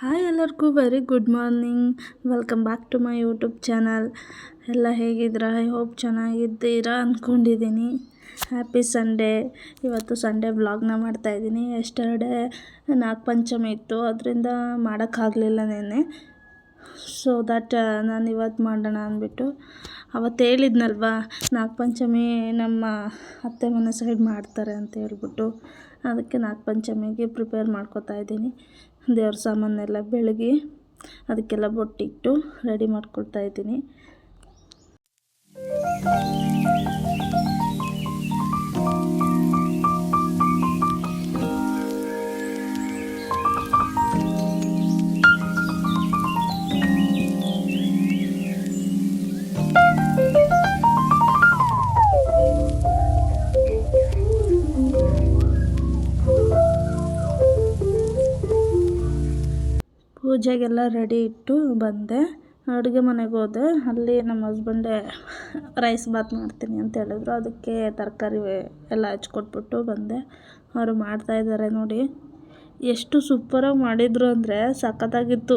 Hi ಎಲ್ಲರಿಗೂ very good morning welcome back to my YouTube channel ಎಲ್ಲ ಹೇಗಿದ್ದೀರಾ? I hope ಚೆನ್ನಾಗಿದ್ದೀರಾ ಅಂದ್ಕೊಂಡಿದ್ದೀನಿ ಹ್ಯಾಪಿ ಸಂಡೇ ಇವತ್ತು ಸಂಡೇ ವ್ಲಾಗ್ನ ಮಾಡ್ತಾಯಿದ್ದೀನಿ ಎಸ್ಟರ್ಡೇ ನಾಗಪಂಚಮಿ ಇತ್ತು, ಅದರಿಂದ ಮಾಡೋಕ್ಕಾಗಲಿಲ್ಲ ನೆನ್ನೆ. ಸೊ ದಟ್ ನಾನು ಇವತ್ತು ಮಾಡೋಣ ಅಂದ್ಬಿಟ್ಟು. ಅವತ್ತು ಹೇಳಿದ್ನಲ್ವಾ ನಾಗಪಂಚಮಿ ನಮ್ಮ ಅತ್ತೆ ಮನೆ ಸೈಡ್ ಮಾಡ್ತಾರೆ ಅಂತ ಹೇಳ್ಬಿಟ್ಟು. ಅದಕ್ಕೆ ನಾಗಪಂಚಮಿಗೆ ಪ್ರಿಪೇರ್ ಮಾಡ್ಕೊತಾ ಇದ್ದೀನಿ. ದೇವ್ರ ಸಾಮಾನೆಲ್ಲ ಬೆಳಗ್ಗೆ ಅದಕ್ಕೆಲ್ಲ ಬೊಟ್ಟಿಟ್ಟು ರೆಡಿ ಮಾಡ್ಕೊಳ್ತಾ ಇದ್ದೀನಿ. ಪೂಜೆಗೆಲ್ಲ ರೆಡಿ ಇಟ್ಟು ಬಂದೆ. ಅಡುಗೆ ಮನೆಗೆ ಹೋದೆ. ಅಲ್ಲಿ ನಮ್ಮ ಹಸ್ಬೆಂಡೇ ರೈಸ್ ಬಾತ್ ಮಾಡ್ತೀನಿ ಅಂತ ಹೇಳಿದ್ರು. ಅದಕ್ಕೆ ತರಕಾರಿ ಎಲ್ಲ ಹಚ್ಕೊಟ್ಬಿಟ್ಟು ಬಂದೆ. ಅವರು ಮಾಡ್ತಾಯಿದ್ದಾರೆ ನೋಡಿ. ಎಷ್ಟು ಸೂಪರಾಗಿ ಮಾಡಿದರು ಅಂದರೆ ಸಖತ್ತಾಗಿತ್ತು.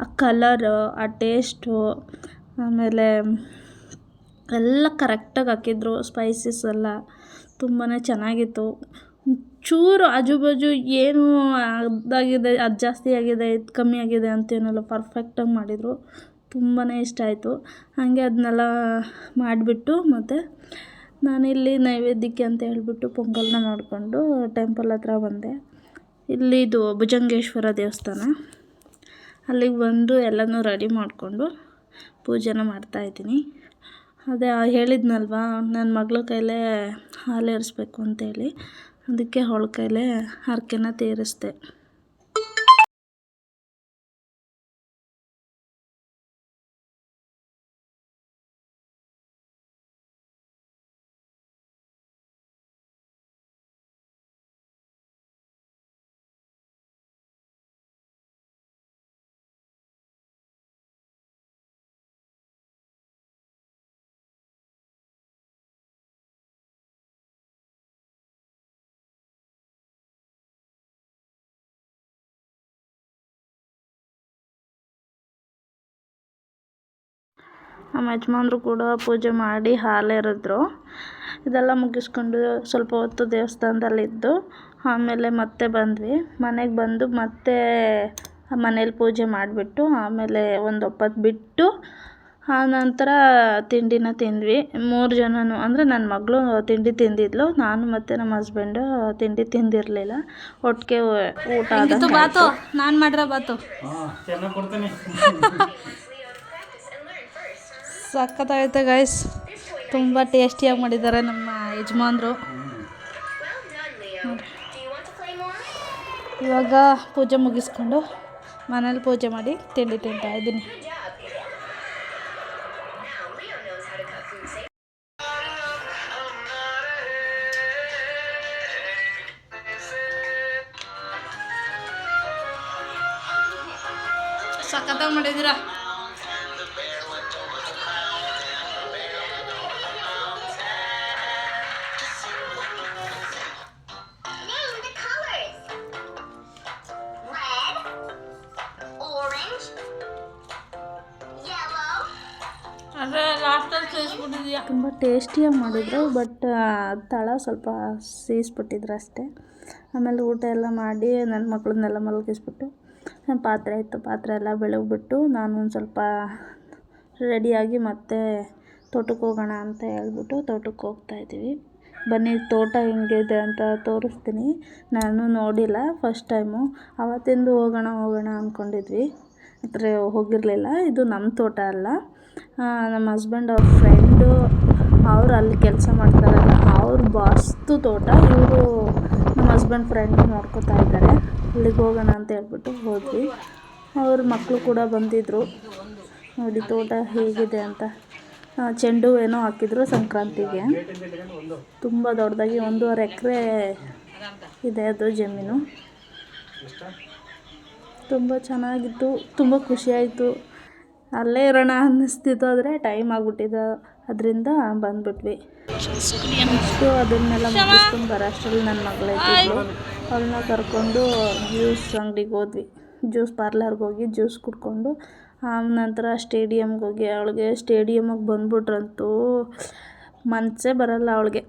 ಆ ಕಲರು ಆ ಟೇಸ್ಟು ಆಮೇಲೆ ಎಲ್ಲ ಕರೆಕ್ಟಾಗಿ ಹಾಕಿದ್ರು. ಸ್ಪೈಸಸ್ ಎಲ್ಲ ತುಂಬಾ ಚೆನ್ನಾಗಿತ್ತು. ಚೂರು ಆಜು ಬಾಜು ಏನು ಅದಾಗಿದೆ, ಅದು ಜಾಸ್ತಿ ಆಗಿದೆ, ಇದು ಕಮ್ಮಿ ಆಗಿದೆ ಅಂತೇನಲ್ಲ ಪರ್ಫೆಕ್ಟಾಗಿ ಮಾಡಿದರು. ತುಂಬಾ ಇಷ್ಟ ಆಯಿತು. ಹಾಗೆ ಅದನ್ನೆಲ್ಲ ಮಾಡಿಬಿಟ್ಟು ಮತ್ತು ನಾನಿಲ್ಲಿ ನೈವೇದ್ಯಕ್ಕೆ ಅಂತ ಹೇಳಿಬಿಟ್ಟು ಪೊಂಗಲ್ನ ನೋಡಿಕೊಂಡು ಟೆಂಪಲ್ ಹತ್ರ ಬಂದೆ. ಇಲ್ಲಿ ಇದು ಭುಜಂಗೇಶ್ವರ ದೇವಸ್ಥಾನ. ಅಲ್ಲಿಗೆ ಬಂದು ಎಲ್ಲನೂ ರೆಡಿ ಮಾಡಿಕೊಂಡು ಪೂಜೆನ ಮಾಡ್ತಾಯಿದ್ದೀನಿ ಅದೇ ಹೇಳಿದ್ನಲ್ವಾ ನನ್ನ ಮಗಳ ಕೈಲೇ ಹಾಲು ಏರಿಸ್ಬೇಕು ಅಂತೇಳಿ. ಅದಕ್ಕೆ ಹೊಳ್ಕೈಲೇ ಕೈಲೇ ಹರಕೆನ ತೀರಿಸ್ದೆ. ನಮ್ಮ ಯಜಮಾನ್ರು ಕೂಡ ಪೂಜೆ ಮಾಡಿ ಹಾಲೇರಿದ್ರು. ಇದೆಲ್ಲ ಮುಗಿಸ್ಕೊಂಡು ಸ್ವಲ್ಪ ಹೊತ್ತು ದೇವಸ್ಥಾನದಲ್ಲಿದ್ದು ಆಮೇಲೆ ಮತ್ತೆ ಬಂದ್ವಿ. ಮನೆಗೆ ಬಂದು ಮತ್ತೆ ಮನೇಲಿ ಪೂಜೆ ಮಾಡಿಬಿಟ್ಟು ಆಮೇಲೆ ಒಂದು ಒಪ್ಪತ್ತು ಬಿಟ್ಟು ಆನಂತರ ತಿಂಡಿನ ತಿಂದ್ವಿ. ಮೂರು ಜನನು ಅಂದರೆ ನನ್ನ ಮಗಳು ತಿಂಡಿ ತಿಂದಿದ್ಲು ನಾನು ಮತ್ತು ನಮ್ಮ ಹಸ್ಬೆಂಡು ತಿಂಡಿ ತಿಂದಿರಲಿಲ್ಲ. ಒಟ್ಟಿಗೆ ಊಟ ಬಾತು. ನಾನು ಮಾಡಿರೋ ಬಾತು. ಸಖತ್ತಾಗೈತೆ ಗೈಸ್ ತುಂಬ ಟೇಸ್ಟಿಯಾಗಿ ಮಾಡಿದ್ದಾರೆ ನಮ್ಮ ಯಜಮಾನ್ರು. ಇವಾಗ ಪೂಜೆ ಮುಗಿಸ್ಕೊಂಡು ಮನೇಲಿ ಪೂಜೆ ಮಾಡಿ ತಿಂಡಿ ತಿಂತಾ ಇದ್ದೀನಿ. ಸಖತ್ತಾಗಿ ಮಾಡಿದ್ದೀರಾ? ತುಂಬ ಟೇಸ್ಟಿಯಾಗಿ ಮಾಡಿದ್ರು ಬಟ್ ತಳ ಸ್ವಲ್ಪ ಸೀಸ್ಬಿಟ್ಟಿದ್ರು ಅಷ್ಟೇ. ಆಮೇಲೆ ಊಟ ಎಲ್ಲ ಮಾಡಿ ನನ್ನ ಮಕ್ಕಳನ್ನೆಲ್ಲ ಮಲಗಿಸ್ಬಿಟ್ಟು ನನ್ನ ಪಾತ್ರೆ ಇತ್ತು, ಪಾತ್ರೆ ಎಲ್ಲ ಬೆಳಗ್ಬಿಟ್ಟು ನಾನು ಒಂದು ಸ್ವಲ್ಪ ರೆಡಿಯಾಗಿ ಮತ್ತೆ ತೋಟಕ್ಕೆ ಹೋಗೋಣ ಅಂತ ಹೇಳ್ಬಿಟ್ಟು ತೋಟಕ್ಕೆ ಹೋಗ್ತಾ ಇದ್ದೀವಿ. ಬನ್ನಿ, ತೋಟ ಹೆಂಗಿದೆ ಅಂತ ತೋರಿಸ್ತೀನಿ. ನಾನು ನೋಡಿಲ್ಲ ಫಸ್ಟ್ ಟೈಮು ಅವತ್ತಿಂದು ಹೋಗೋಣ ಹೋಗೋಣ ಅಂದ್ಕೊಂಡಿದ್ವಿ ಆದರೆ ಹೋಗಿರಲಿಲ್ಲ, ಇದು ನಮ್ಮ ತೋಟ ಅಲ್ಲ. ನಮ್ಮ ಹಸ್ಬೆಂಡ್ ಅವ್ರ ಫ್ರೆಂಡು ಅವ್ರು ಅಲ್ಲಿ ಕೆಲಸ ಮಾಡ್ತಾರಲ್ಲ ಅವ್ರ ಬಾಸ್ದು ತೋಟ. ಇವರು ನಮ್ಮ ಹಸ್ಬೆಂಡ್ ಫ್ರೆಂಡ್ ನೋಡ್ಕೊತಾ ಇದ್ದಾರೆ. ಅಲ್ಲಿಗೆ ಹೋಗೋಣ ಅಂತ ಹೇಳ್ಬಿಟ್ಟು ಹೋದ್ವಿ. ಅವ್ರ ಮಕ್ಕಳು ಕೂಡ ಬಂದಿದ್ದರು ನೋಡಿ ತೋಟ ಹೇಗಿದೆ ಅಂತ. ಚೆಂಡು ಏನೋ ಹಾಕಿದ್ರು ಸಂಕ್ರಾಂತಿಗೆ. ತುಂಬ ದೊಡ್ಡದಾಗಿ ಒಂದೂವರೆ ಎಕರೆ ಇದೆ ಅದು ಜಮೀನು. ತುಂಬ ಚೆನ್ನಾಗಿತ್ತು, ತುಂಬ ಖುಷಿಯಾಯಿತು ಅಲ್ಲೇ ಇರೋಣ ಅನ್ನಿಸ್ತಿತ್ತು, ಆದರೆ ಟೈಮ್ ಆಗ್ಬಿಟ್ಟಿದೆ. ಅದರಿಂದ ಬಂದುಬಿಟ್ವಿ. ನೆಕ್ಸ್ಟು ಅದನ್ನೆಲ್ಲ ಮುಗಿಸ್ಕೊಂಡು ಬರೋ ಅಷ್ಟರಲ್ಲಿ ನನ್ನ ಮಗಳಿದ್ದಿದ್ದು ಅವಳನ್ನ ಕರ್ಕೊಂಡು ಜ್ಯೂಸ್ ಅಂಗಡಿಗೆ ಹೋದ್ವಿ. ಜ್ಯೂಸ್ ಪಾರ್ಲರ್ಗೆ ಹೋಗಿ ಜ್ಯೂಸ್ ಕುಡ್ಕೊಂಡು ನಂತರ ಸ್ಟೇಡಿಯಮ್ಗೆ ಹೋಗಿ. ಅವಳಿಗೆ ಸ್ಟೇಡಿಯಮ್ಗೆ ಬಂದ್ಬಿಟ್ರಂತೂ ಮನಸ್ಸೇ ಬರಲ್ಲ ಅವಳಿಗೆ.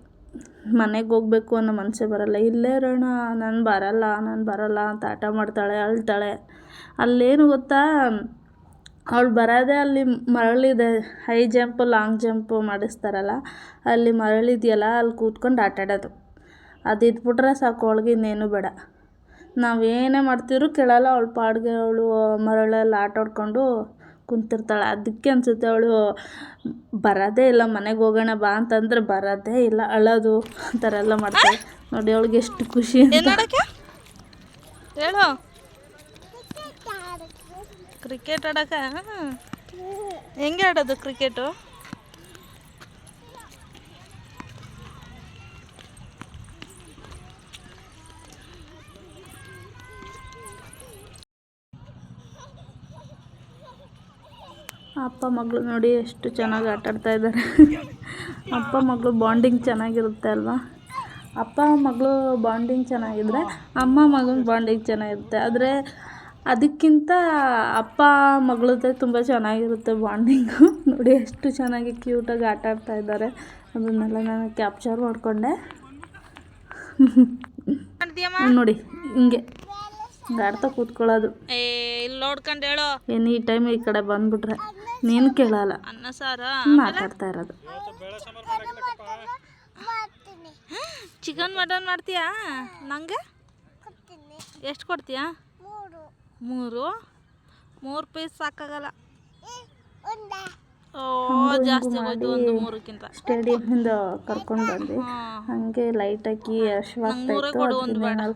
ಮನೆಗೆ ಹೋಗ್ಬೇಕು ಅನ್ನೋ ಮನಸ್ಸೇ ಬರಲ್ಲ. ಇಲ್ಲೇ ಇರೋಣ, ನಾನು ಬರಲ್ಲ ನಾನು ಬರಲ್ಲ ಅಂತ ಆಟ ಮಾಡ್ತಾಳೆ, ಅಳ್ತಾಳೆ. ಅಲ್ಲೇನು ಗೊತ್ತಾ? ಅವಳು ಬರೋದೇ ಅಲ್ಲಿ ಮರಳಿದೆ ಹೈ ಜಂಪು, ಲಾಂಗ್ ಜಂಪು ಮಾಡಿಸ್ತಾರಲ್ಲ, ಅಲ್ಲಿ ಮರಳಿದೆಯಲ್ಲ ಅಲ್ಲಿ ಕೂತ್ಕೊಂಡು ಆಟಾಡೋದು. ಅದು ಇದ್ಬಿಟ್ರೆ ಸಾಕು, ಅವಳಿಗೆ ಇನ್ನೇನು ಬೇಡ. ನಾವೇನೇ ಮಾಡ್ತಿದ್ರು ಕೇಳಲ್ಲ, ಅವಳು ಪಾಡಿಗೆ ಅವಳು ಮರಳಲ್ಲಿ ಆಟಾಡ್ಕೊಂಡು ಕುಂತಿರ್ತಾಳೆ. ಅದಕ್ಕೆ ಅನಿಸುತ್ತೆ ಅವಳು, ಬರೋದೇ ಇಲ್ಲ, ಮನೆಗೆ ಹೋಗೋಣ ಬಾ ಅಂತಂದ್ರೆ ಬರೋದೇ ಇಲ್ಲ, ಅಳೋದು ಆ ಥರ ಎಲ್ಲ ಮಾಡ್ತಾಳೆ. ನೋಡಿ, ಅವಳಿಗೆ ಎಷ್ಟು ಖುಷಿ ಅಂತ. ಏನು ಹೇಳು. ಕ್ರಿಕೆಟ್ ಆಡಕ? ಹೆಂಗೆ ಆಡೋದು ಕ್ರಿಕೆಟು ಅಪ್ಪ ಮಗಳು ನೋಡಿ ಎಷ್ಟು ಚೆನ್ನಾಗಿ ಆಟ ಆಡ್ತಾ ಇದ್ದಾರೆ ಅಪ್ಪ ಮಗಳು ಬಾಂಡಿಂಗ್ ಚೆನ್ನಾಗಿರುತ್ತೆ ಅಲ್ವಾ? ಅಪ್ಪ ಮಗಳು ಬಾಂಡಿಂಗ್ ಚೆನ್ನಾಗಿದ್ರೆ ಅಮ್ಮ ಮಗನ ಬಾಂಡಿಂಗ್ ಚೆನ್ನಾಗಿರುತ್ತೆ. ಆದರೆ ಅದಕ್ಕಿಂತ ಅಪ್ಪ ಮಗಳದ್ದೇ ತುಂಬ ಚೆನ್ನಾಗಿರುತ್ತೆ ಬಾಂಡಿಂಗು ನೋಡಿ ಎಷ್ಟು ಚೆನ್ನಾಗಿ ಕ್ಯೂಟಾಗಿ ಆಟ ಆಡ್ತಾ ಇದ್ದಾರೆ. ಅದನ್ನೆಲ್ಲ ನಾನು ಕ್ಯಾಪ್ಚರ್ ಮಾಡಿಕೊಂಡೆ. ನೋಡಿ ಹಿಂಗೆ. ಆಡ್ತಾ ಕೂತ್ಕೊಳ್ಳೋದು. ಏ ಇಲ್ಲಿ ನೋಡ್ಕೊಂಡು ಏನು ಈ ಟೈಮ್ ಈ ಕಡೆ ಬಂದ್ಬಿಟ್ರೆ ನೀನು ಕೇಳಲ್ಲ. ಅನ್ನ ಸಾರ ಮಾತಾಡ್ತಾ ಇರೋದು. ಚಿಕನ್ ಮಟನ್ ಮಾಡ್ತೀಯಾ? ನಂಗೆ? ಎಷ್ಟು ಕೊಡ್ತೀಯಾ? ಮೂರು. ಮೂರು ಪೀಸ್ ಸಾಕಾಗಲ್ಲ. ಓ ಜಾಸ್ತಿ ಹೋಯ್ತು ಒಂದು ಮೂರಕ್ಕಿಂತ. ಸ್ಟೇಡಿಯಮ್ಮಿಂದ ಕರ್ಕೊಂಡು ಬಂದ್ವಿ ಹಾಗೆ ಲೈಟ್ ಹಾಕಿ ಹಶ್ವಾಗ್ತಾ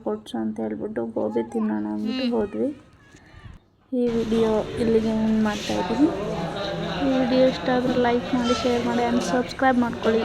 ಕೊಡ್ಸು ಅಂತ ಹೇಳ್ಬಿಟ್ಟು ಗೋಬಿ ತಿನ್ನೋಣ ಅಂದ್ಬಿಟ್ಟು ಹೋದ್ವಿ. ಈ ವಿಡಿಯೋ ಇಲ್ಲಿಗೆ ಮಾಡ್ತಾ ಇದ್ದೀನಿ. ಈ ವಿಡಿಯೋ ಇಷ್ಟ ಆದ್ರೆ ಲೈಕ್ ಮಾಡಿ ಶೇರ್ ಮಾಡಿ ಆ್ಯಂಡ್ ಸಬ್ಸ್ಕ್ರೈಬ್ ಮಾಡ್ಕೊಳ್ಳಿ.